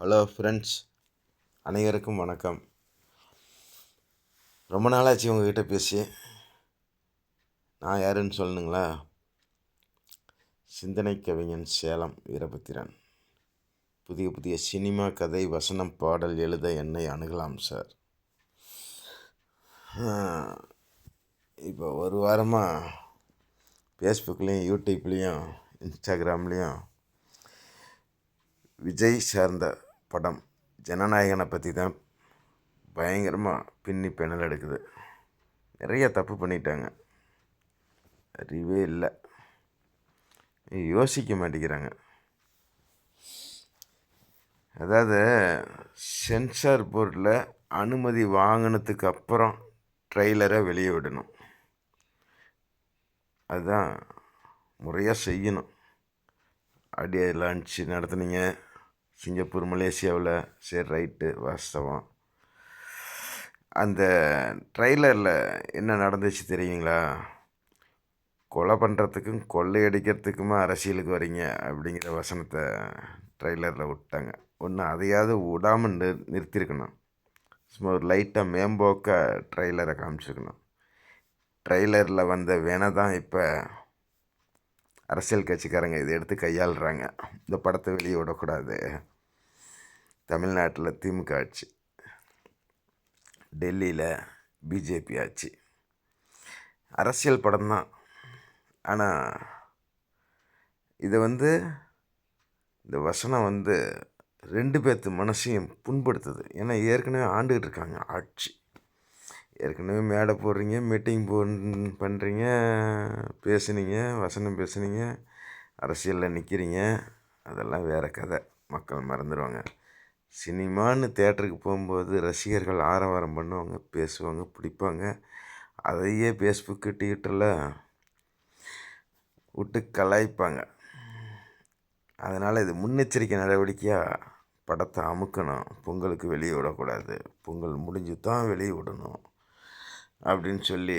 Hello friends அனைவருக்கும் வணக்கம். ரொம்ப நாளாச்சு உங்ககிட்ட பேசி. நான் யாருன்னு சொல்லணுங்களா? சிந்தனை கவிஞன் சேலம் வீரபத்திரன். புதிய புதிய சினிமா கதை வசனம் பாடல் எழுத என்னை அணுகலாம் சார் இப்போ ஒரு வாரமாக ஃபேஸ்புக்லேயும் யூடியூப்லேயும் இன்ஸ்டாகிராம்லேயும் விஜய் சார்ந்த படம் ஜனநாயகனை பற்றி தான் பயங்கரமாக பின்னி பெணல் எடுக்குது. நிறைய தப்பு பண்ணிட்டாங்க. அறிவே இல்லை. யோசிக்க மாட்டேங்கிறாங்க. அதாவது சென்சார் போர்டில் அனுமதி வாங்கினதுக்கு அப்புறம் ட்ரெய்லரை வெளியே விடணும். அதுதான் முறையாக செய்யணும். அப்படியே லான்ச்சு நடத்துனீங்க. சிங்கப்பூர் மலேசியாவில் சரி ரைட்டு வாஸ்தவம். அந்த ட்ரெய்லரில் என்ன நடந்துச்சு தெரியுங்களா? கொலை பண்ணுறதுக்கும் கொள்ளையடிக்கிறதுக்குமா அரசியலுக்கு வரீங்க அப்படிங்கிற வசனத்தை ட்ரெய்லரில் விட்டாங்க. ஒன்று அதையாவது விடாமல் நிறு நிறுத்தியிருக்கணும் சும்மா ஒரு லைட்டாக மேம்போக்க ட்ரெய்லரை காமிச்சிருக்கணும். ட்ரெய்லரில் வந்த வேணை தான் இப்போ அரசியல் கட்சிக்காரங்க இதை எடுத்து கையாளுறாங்க. இந்த படத்தை வெளியே விடக்கூடாது. தமிழ்நாட்டில் திமுக ஆட்சி டெல்லியில் பிஜேபி ஆட்சி. அரசியல் படம் தான். ஆனால் இதை வந்து இந்த வசனம் வந்து ரெண்டு பேர்த்து மனசையும் புண்படுத்துது. ஏன்னா ஏற்கனவே ஆண்டுகிட்டு இருக்காங்க ஆட்சி. ஏற்கனவே மேடை போடுறீங்க மீட்டிங் போ பண்ணுறீங்க பேசுனீங்க வசனம் பேசுனீங்க அரசியலில் நிற்கிறீங்க அதெல்லாம் வேறு கதை. மக்கள் மறந்துடுவாங்க சினிமான்னு தேட்டருக்கு போகும்போது ரசிகர்கள் ஆரவாரம் பண்ணுவாங்க பேசுவாங்க பிடிப்பாங்க. அதையே ஃபேஸ்புக்கு ட்விட்டரில் விட்டு கலாய்ப்பாங்க. அதனால் இது முன்னெச்சரிக்கை நடவடிக்கையாக படத்தை அமுக்கணும் பொங்கலுக்கு வெளியே விடக்கூடாது பொங்கல் முடிஞ்சு தான் வெளியே விடணும் அப்படின்னு சொல்லி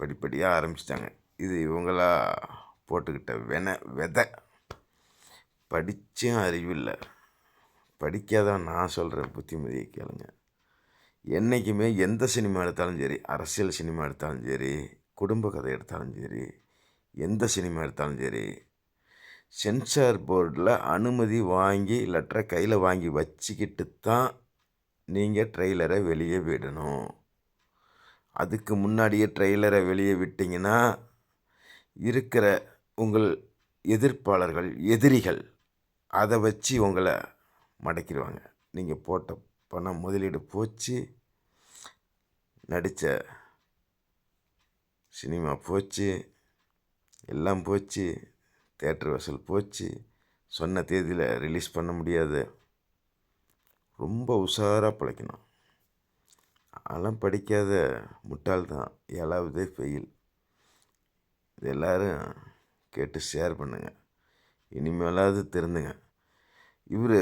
படிப்படியாக ஆரம்பிச்சிட்டாங்க. இது இவங்களா போட்டுக்கிட்ட வென விதை. படித்தும் அறிவில்லை. படிக்காதவன் நான் சொல்கிற புத்திமதியை கேளுங்க. என்றைக்குமே எந்த சினிமா எடுத்தாலும் சரி அரசியல் சினிமா எடுத்தாலும் சரி குடும்ப கதை எடுத்தாலும் சரி எந்த சினிமா எடுத்தாலும் சரி சென்சார் போர்டில் அனுமதி வாங்கி லெட்டரை கையில் வாங்கி வச்சுக்கிட்டு தான் நீங்கள் ட்ரெய்லரை வெளியே விடணும். அதுக்கு முன்னாடியே ட்ரெய்லரை வெளியே விட்டிங்கன்னா இருக்கிற உங்கள் எதிர்ப்பாளர்கள் எதிரிகள் அதை வச்சு உங்களை மடக்கிடுவாங்க. நீங்கள் போட்ட பணம் முதலீடு போச்சு. நடித்த சினிமா போச்சு. எல்லாம் போச்சு. தேட்டர் வசூல் போச்சு. சொன்ன தேதியில் ரிலீஸ் பண்ண முடியாது. ரொம்ப உஷாராக பிழைக்கணும். அதெல்லாம் படிக்காத முட்டாள் தான். ஃபெயில் இது எல்லோரும் கேட்டு ஷேர் பண்ணுங்கள் இனிமேலாவது திருந்துங்க. இவர்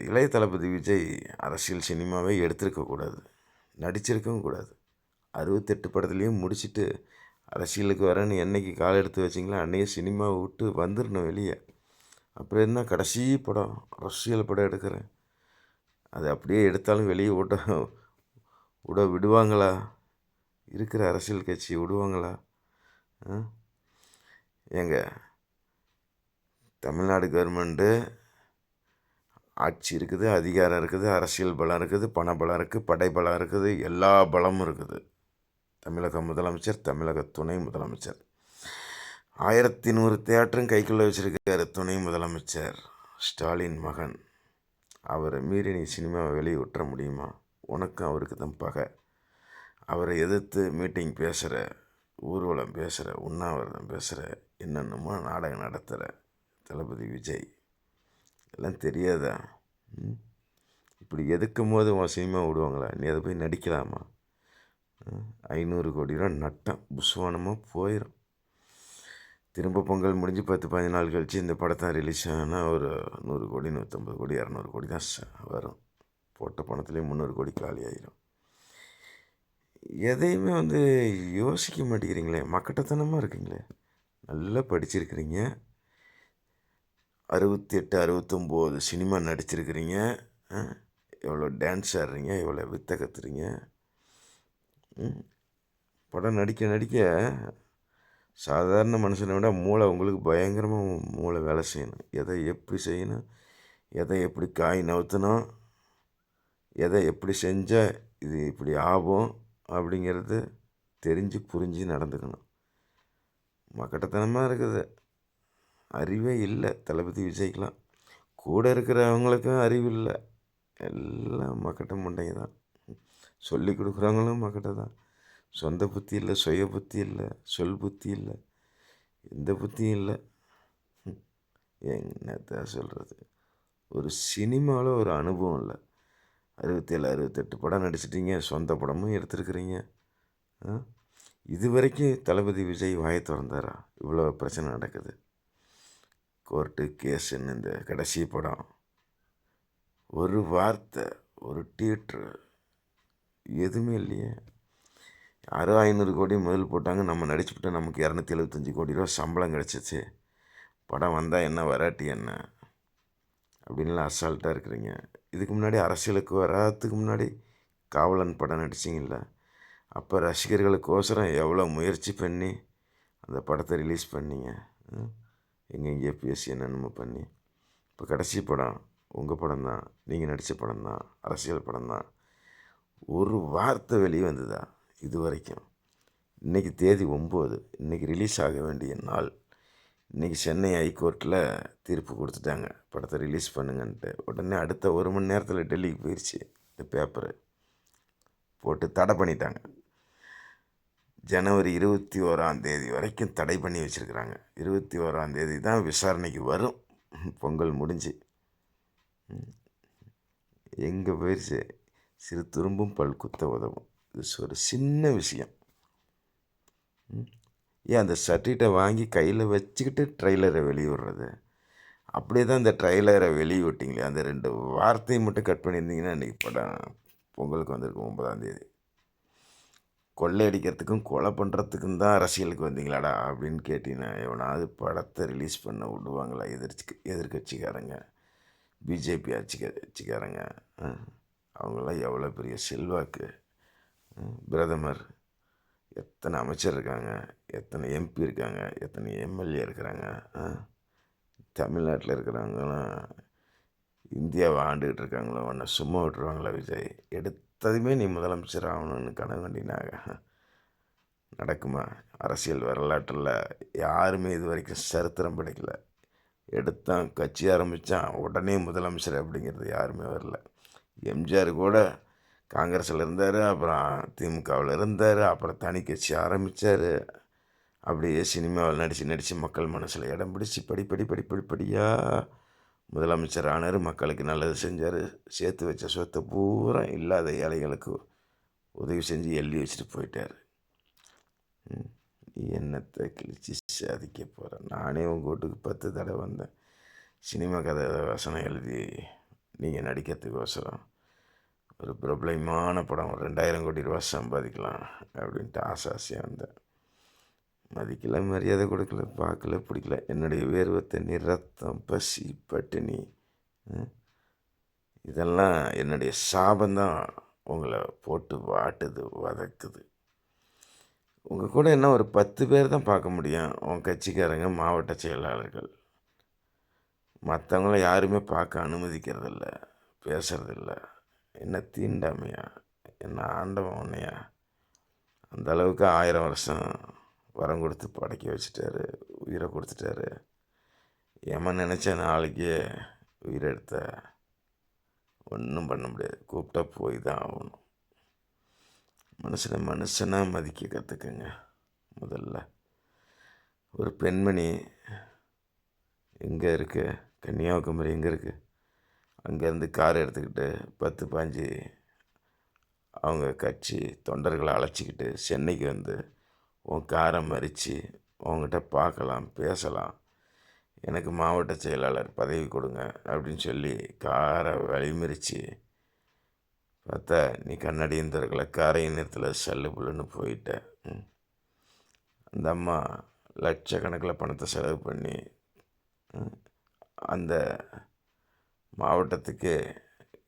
இளைய தளபதி விஜய் அரசியல் சினிமாவே எடுத்திருக்கக்கூடாது நடிச்சிருக்கவும் கூடாது. அறுபத்தெட்டு படத்துலேயும் முடிச்சுட்டு அரசியலுக்கு வரேன்னு என்றைக்கு கால் எடுத்து வச்சிங்களோ? அன்றைக்கி சினிமாவை விட்டு வந்துடணும் வெளியே. அப்புறம் என்ன? கடைசி படம் அரசியல் படம் எடுக்கிறேன். அது அப்படியே எடுத்தாலும் வெளியே விட விட விடுவாங்களா? இருக்கிற அரசியல் கட்சி விடுவாங்களா? ஏங்க தமிழ்நாடு கவர்மெண்ட்டு ஆட்சி இருக்குது அதிகாரம் இருக்குது அரசியல் பலம் இருக்குது பணபலம் இருக்குது படைபலம் இருக்குது எல்லா பலமும் இருக்குது. தமிழக முதலமைச்சர் தமிழக துணை முதலமைச்சர். ஆயிரத்தி நூறு தேட்டரும் கைக்குள்ளே வச்சுருக்காரு துணை முதலமைச்சர் ஸ்டாலின் மகன். அவரை மீறி நீ சினிமாவை வெளியே விட்டுற முடியுமா? உனக்கும் அவருக்கு தான் பகை. அவரை எதிர்த்து மீட்டிங் பேசுகிற ஊர்வலம் பேசுகிற உண்ணாவிரதம் பேசுகிற என்னென்னமோ நாடகம் நடத்துகிற தளபதி விஜய். எல்லாம் தெரியாதா? இப்படி எதுக்கும் போது உன் சினிமா விடுவாங்களா நீ அதை போய் நடிக்கலாமா? ஐநூறு கோடி ரூபா நட்டம். புஸ்வானமாக போயிடும் திரும்ப பொங்கல் முடிஞ்சு பத்து பதினஞ்சு நாள் கழித்து இந்த படத்தை ரிலீஸ் ஆனால் ஒரு நூறு கோடி நூற்றம்பது கோடி இரநூறு கோடி தான் வரும். போட்ட பணத்துலேயே முந்நூறு கோடி காலி ஆகிரும் எதையுமே வந்து யோசிக்க மாட்டேங்கிறீங்களே? மக்கட்டத்தனமாக இருக்கீங்களே? நல்லா படிச்சிருக்கிறீங்க. அறுபத்தி எட்டு அறுபத்தொம்போது சினிமா நடிச்சிருக்கிறீங்க. எவ்வளோ டான்ஸ் ஆடுறீங்க எவ்வளோ வித்த கத்துறீங்க? படம் நடிக்க நடிக்க சாதாரண மனுஷனை விட மூளை உங்களுக்கு பயங்கரமாக மூளை வேலை செய்யணும். எதை எப்படி செய்யணும் எதை எப்படி காய் நவுத்தணும் எதை எப்படி செஞ்சால் இது இப்படி ஆகும் அப்படிங்கிறது தெரிஞ்சு புரிஞ்சு நடந்துக்கணும். மக்கட்டத்தனமாக இருக்குது. அறிவே இல்லை தளபதி விஜய்க்கெலாம் கூட இருக்கிறவங்களுக்கும் அறிவு இல்லை. எல்லாம் மக்கட்ட மண்டைங்க தான் சொல்லி கொடுக்குறவங்களும் மக்கட்ட தான் சொந்த புத்தி இல்லை சுய புத்தி இல்லை சொல் புத்தி இல்லை எந்த புத்தியும் இல்லை. ம். என்னத்த சொல்கிறது ஒரு சினிமாவில் ஒரு அனுபவம் இல்லை. அறுபத்தேழு அறுபத்தெட்டு படம் நடிச்சிட்டிங்க சொந்த படமும் எடுத்துருக்குறீங்க. இது வரைக்கும் தளபதி விஜய் வாயை திறந்தாரா? இவ்வளோ பிரச்சனை நடக்குது. கோர்ட்டு கேஸுன்னு இந்த கடைசி படம். ஒரு வார்த்தை ஒரு தியேட்ரு எதுவுமே இல்லையே. யாரோ ஐநூறு கோடி முதல் போட்டாங்க. நம்ம நடிச்சுவிட்டு நமக்கு இரநூத்தி எழுபத்தஞ்சி கோடி ரூபா சம்பளம் கிடச்சிச்சு. படம் வந்தால் என்ன வராட்டி என்ன? அப்படின்லாம் அசால்ட்டாக இருக்கிறீங்க. இதுக்கு முன்னாடி அரசியலுக்கு வராதுக்கு முன்னாடி காவலன் படம் நடிச்சிங்கல்ல? அப்போ ரசிகர்களுக்கோசரம் எவ்வளோ முயற்சி பண்ணி அந்த படத்தை ரிலீஸ் பண்ணிங்க? எங்கெங்கேயோ பேசி என்னென்னமோ பண்ணி. இப்போ கடைசி படம் உங்கள் படம் தான் நீங்கள் நடித்த படம் தான் அரசியல் படம் தான். ஒரு வார்த்தை வெளியே வந்ததா? இது வரைக்கும் இன்றைக்கி தேதி ஒம்பது. இன்றைக்கி ரிலீஸ் ஆக வேண்டிய நாள். இன்றைக்கி சென்னை ஹைகோர்ட்டில் தீர்ப்பு கொடுத்துட்டாங்க. படத்தை ரிலீஸ் பண்ணுங்கன்ட்டு. உடனே அடுத்த ஒரு மணி நேரத்தில் டெல்லிக்கு போயிடுச்சு இந்த பேப்பரு போட்டு தடை பண்ணிட்டாங்க. ஜனவரி இருபத்தி ஓராம் தேதி வரைக்கும் தடை பண்ணி வச்சுருக்குறாங்க. இருபத்தி ஓராம் தேதி தான் விசாரணைக்கு வரும். பொங்கல் முடிஞ்சு. எங்கே போயிடுச்சு சிறு துரும்பும் பல் குத்த உதவும். இது ஒரு சின்ன விஷயம். ஏன் அந்த சர்டிஃபிகேட்டை வாங்கி கையில் வச்சுக்கிட்டு ட்ரைலரை வெளியிடுறது? அப்படியே தான் இந்த ட்ரைலரை வெளியிட்டிங்களே. அந்த ரெண்டு வார்த்தையை மட்டும் கட் பண்ணியிருந்தீங்கன்னா இன்றைக்கி படம் பொங்கலுக்கு வந்திருக்கும் ஒன்பதாம் தேதி. கொள்ளையடிக்கிறதுக்கும் கொலை பண்ணுறதுக்கும் தான் அரசியலுக்கு வந்தீங்களாடா? அப்படின்னு கேட்டீங்கன்னா எவனாவது படத்தை ரிலீஸ் பண்ண விடுவாங்களா? எதிர்ச்சி எதிர்கட்சிக்காரங்க பிஜேபி ஆட்சி கட்சிக்காரங்க அவங்களாம் எவ்வளோ பெரிய செல்வாக்கு. பிரதமர் எத்தனை அமைச்சர் இருக்காங்க? எத்தனை எம்பி இருக்காங்க? எத்தனை எம்எல்ஏ இருக்கிறாங்க? தமிழ்நாட்டில் இருக்கிறவங்களாம் இந்தியாவை ஆண்டுகிட்டு இருக்காங்களோ? உன்னை சும்மா விட்டுருவாங்களா விஜய்? எடுத்ததுமே நீ முதலமைச்சர் ஆகணும்னு கனவு கண்டினாங்க. நடக்குமா? அரசியல் வரலாற்றில் யாருமே இது வரைக்கும் சரித்திரம் படைக்கல. எடுத்தான் கட்சி ஆரம்பித்தான் உடனே முதலமைச்சர் அப்படிங்கிறது யாருமே வரல. எம்ஜிஆர் கூட காங்கிரஸில் இருந்தார் அப்புறம் திமுகவில் இருந்தார் அப்புறம் தனி கட்சி ஆரம்பித்தார் அப்படியே சினிமாவில் நடித்து நடித்து மக்கள் மனசில் இடம் பிடிச்சி படிப்படி படிப்படிப்படியாக முதலமைச்சர் ஆனார் மக்களுக்கு நல்லது செஞ்சார். சேர்த்து வச்ச சொத்தை பூரா இல்லாத ஏழைகளுக்கு உதவி செஞ்சு எழுதி வச்சுட்டு போயிட்டார். நீ என்னத்தை கிழிச்சு சாதிக்க போகிறேன் நானே உங்கள் வீட்டுக்கு பத்து தடவை வந்தேன். சினிமா கதை வசனம் எழுதி நீங்கள் நடிக்கிறதுக்கோசரம். ஒரு பிரபலமான படம் ஒரு ரெண்டாயிரம் கோடி ரூபா சம்பாதிக்கலாம் அப்படின்ட்டு ஆசை ஆசையாக வந்தேன். மதிக்கல மரியாதை கொடுக்கல பார்க்கல பிடிக்கல. என்னுடைய வேர்வை ரத்தம் பசி பட்டினி இதெல்லாம் என்னுடைய சாபந்தான். உங்களை போட்டு வாட்டுது வதக்குது. உங்கள் கூட என்ன ஒரு பத்து பேர் தான் பார்க்க முடியும் உன் கட்சிக்காரங்க மாவட்ட செயலாளர்கள். மற்றவங்கள யாருமே பார்க்க அனுமதிக்கிறதில்ல பேசுறதில்ல. என்ன தீண்டாமையா? என்ன ஆண்டவன் உன்னையா? அந்த அளவுக்கு ஆயிரம் வருஷம் வரம் கொடுத்து படைக்க வச்சுட்டாரு உயிரை கொடுத்துட்டாரு. எமன் நினச்ச நாளைக்கே உயிரை எடுத்த ஒன்றும் பண்ண முடியாது. கூப்பிட்டா போய் தான் ஆகணும். மனுஷனை மனுஷனாக மதிக்க கற்றுக்குங்க முதல்ல ஒரு பெண்மணி எங்கே இருக்கு? கன்னியாகுமரி எங்கே இருக்குது அங்கேருந்து கார் எடுத்துக்கிட்டு பத்து பாஞ்சு அவங்க கட்சி தொண்டர்களை அழைச்சிக்கிட்டு சென்னைக்கு வந்து உன் காரை மறித்து உங்ககிட்ட பார்க்கலாம் பேசலாம். எனக்கு மாவட்ட செயலாளர் பதவி கொடுங்க அப்படின்னு சொல்லி காரை வழிமறித்து பார்த்தா நீ கண்ணாடியும் திறக்கல காரையும் நிறுத்தில் சல்லு புல்லுன்னு போயிட்ட. அந்த அம்மா லட்சக்கணக்கில் பணத்தை செலவு பண்ணி அந்த மாவட்டத்துக்கு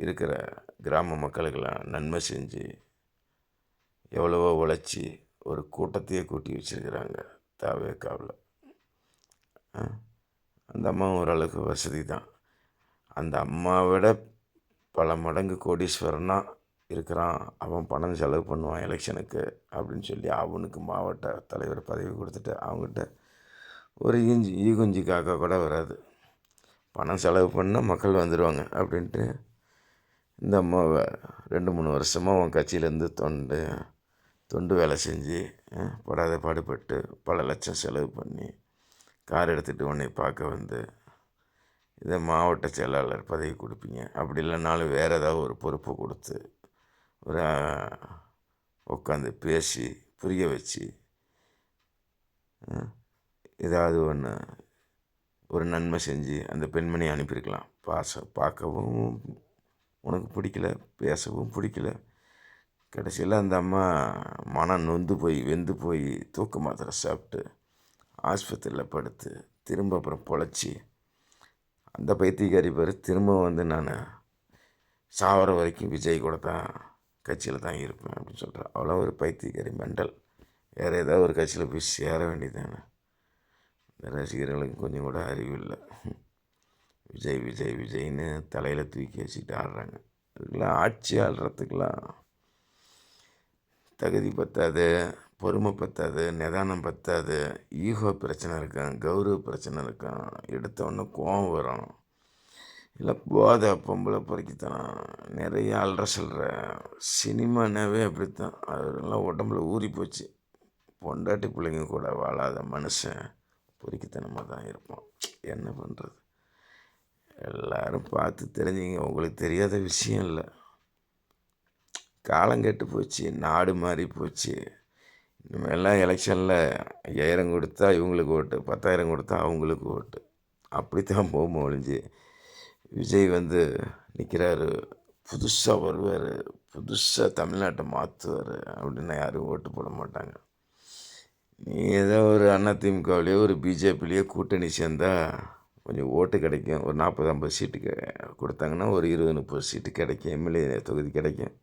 இருக்கிற கிராம மக்களுக்கெல்லாம் நன்மை செஞ்சு எவ்வளவோ உழைச்சி ஒரு கூட்டத்தையே கூட்டி வச்சிருக்கிறாங்க தாவேக்காவில். அந்த அம்மா ஓரளவுக்கு வசதி தான். அந்த அம்மாவிட பல மடங்கு கோடீஸ்வரனாக இருக்கிறான். அவன் பணம் செலவு பண்ணுவான் எலெக்ஷனுக்கு அப்படின்னு சொல்லி அவனுக்கு மாவட்ட தலைவர் பதவி கொடுத்துட்டு அவங்ககிட்ட ஒரு ஈஞ்சி ஈகுஞ்சி காக்கா கூட வராது. பணம் செலவு பண்ணால் மக்கள் வந்துடுவாங்க அப்படின்ட்டு இந்த அம்மாவை ரெண்டு மூணு வருஷமாக அவன் கட்சியிலேருந்து தொண்டு தொண்டு வேலை செஞ்சு படாத பாடுபட்டு பல லட்சம் செலவு பண்ணி கார் எடுத்துகிட்டு உன்னை பார்க்க வந்து இதை மாவட்ட செயலாளர் பதவி கொடுப்பீங்க. அப்படி இல்லைனாலும் வேறு ஏதாவது ஒரு பொறுப்பு கொடுத்து ஒரு உட்காந்து பேசி புரிய வச்சு ஏதாவது ஒன்று ஒரு நன்மை செஞ்சு அந்த பெண்மணியை அனுப்பியிருக்கலாம். பாச பார்க்கவும் உனக்கு பிடிக்கல பேசவும் பிடிக்கல கடைசியில் அந்த அம்மா மனம் நொந்து போய் வெந்து போய் தூக்க மாத்திரை சாப்பிட்டு ஆஸ்பத்திரியில் படுத்து திரும்ப அப்புறம் பொழைச்சி அந்த பைத்தியக்காரி பேர். திரும்ப வந்து நான் சாவர வரைக்கும் விஜய் கூட தான் கட்சியில் தான் இருப்பேன் அப்படின்னு சொல்கிறேன் அவ்வளோ ஒரு பைத்தியக்காரி மெண்டல். வேறு ஏதாவது ஒரு கட்சியில் போய் சேர வேண்டியதானே இந்த ரசிகர்களுக்கு கொஞ்சம் கூட அறிவு இல்லை. விஜய் விஜய் விஜய்னு தலையில் தூக்கி வச்சுக்கிட்டு ஆடுறாங்க. அதுக்கெல்லாம் ஆட்சி ஆடுறதுக்கெல்லாம் தகுதி பத்தாது பொறுமை பத்தாது நிதானம் பத்தாது ஈகோ பிரச்சனை இருக்கும் கௌரவ பிரச்சனை இருக்கும் எடுத்தவொடனே கோவம் வரும். இல்லை போதை பொம்பளை பொறுக்கித்தனம். நிறைய அல்ற சொல்கிற சினிமானாவே அப்படித்தான். அதெல்லாம் உடம்புல ஊறி போச்சு. பொண்டாட்டி பிள்ளைங்க கூட வாழாத மனுஷன் பொறுக்கித்தனமாக தான் இருப்பான். என்ன பண்ணுறது எல்லோரும் பார்த்து தெரிஞ்சுங்க. உங்களுக்கு தெரியாத விஷயம் இல்லை. காலம் கெட்டு போச்சு நாடு மாறி போச்சு. இனிமேலாம் எலெக்ஷனில் ஐயாயிரம் கொடுத்தா இவங்களுக்கு ஓட்டு பத்தாயிரம் கொடுத்தா அவங்களுக்கு ஓட்டு. அப்படித்தான் போகும் ஒழிஞ்சு. விஜய் வந்து நிற்கிறாரு புதுசாக வருவார் புதுசாக தமிழ்நாட்டை மாற்றுவார் அப்படின்னு யாரும் ஓட்டு போட மாட்டாங்க. நீ ஏதோ ஒரு அதிமுகவிலையோ ஒரு பிஜேபிலேயோ கூட்டணி சேர்ந்தால் கொஞ்சம் ஓட்டு கிடைக்கும். ஒரு நாற்பது ஐம்பது சீட்டு கொடுத்தாங்கன்னா ஒரு இருபது முப்பது சீட்டு கிடைக்கும். எம்எல்ஏ தொகுதி கிடைக்கும்.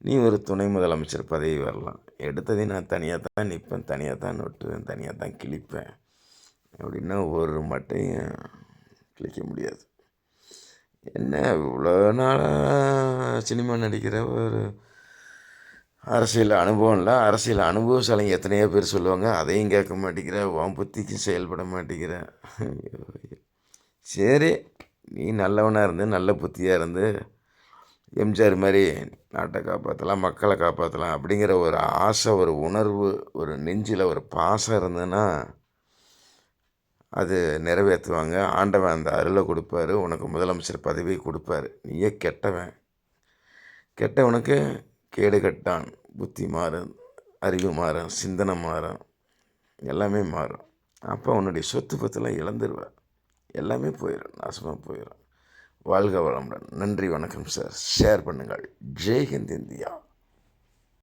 நீ ஒரு துணை முதலமைச்சர் பதவி வரலாம். எடுத்ததே நான் தனியாக தான் நிற்பேன் தனியாக தான் நொட்டுவேன் தனியாக தான் கிழிப்பேன். அப்படின்னா ஒரு மட்டையும் கிழிக்க முடியாது. என்ன இவ்வளோ நாளாக சினிமா நடிக்கிற ஒரு அரசியல் அனுபவம் இல்லை. அரசியல் அனுபவசாலிங்க எத்தனையோ பேர் சொல்லுவாங்க. அதையும் கேட்க மாட்டேங்கிற உன் புத்திக்கும் செயல்பட மாட்டேங்கிற. சரி நீ நல்லவனாக இருந்து நல்ல புத்தியாக இருந்து எம்ஜிஆர் மாதிரி நாட்டை காப்பாற்றலாம் மக்களை காப்பாற்றலாம் அப்படிங்கிற ஒரு ஆசை ஒரு உணர்வு ஒரு நெஞ்சில் ஒரு பாசம் இருந்ததுன்னா அது நிறைவேற்றுவாங்க. ஆண்டவன் அந்த அருளை கொடுப்பாரு. உனக்கு முதலமைச்சர் பதவி கொடுப்பாரு. நீயே கெட்டவன். கெட்டவனுக்கு கேடு கட்டான். புத்தி மாறும் அறிவு மாறும் சிந்தனை மாறும். எல்லாமே மாறும். அப்போ உன்னுடைய சொத்து பத்தெல்லாம் இழந்துருவ. எல்லாமே போயிடும் நாசமாக போயிடும் வாழ்க வளமுடன். நன்றி வணக்கம் சார். ஷேர் பண்ணுங்கள். ஜெய் ஹிந்த் இந்தியா.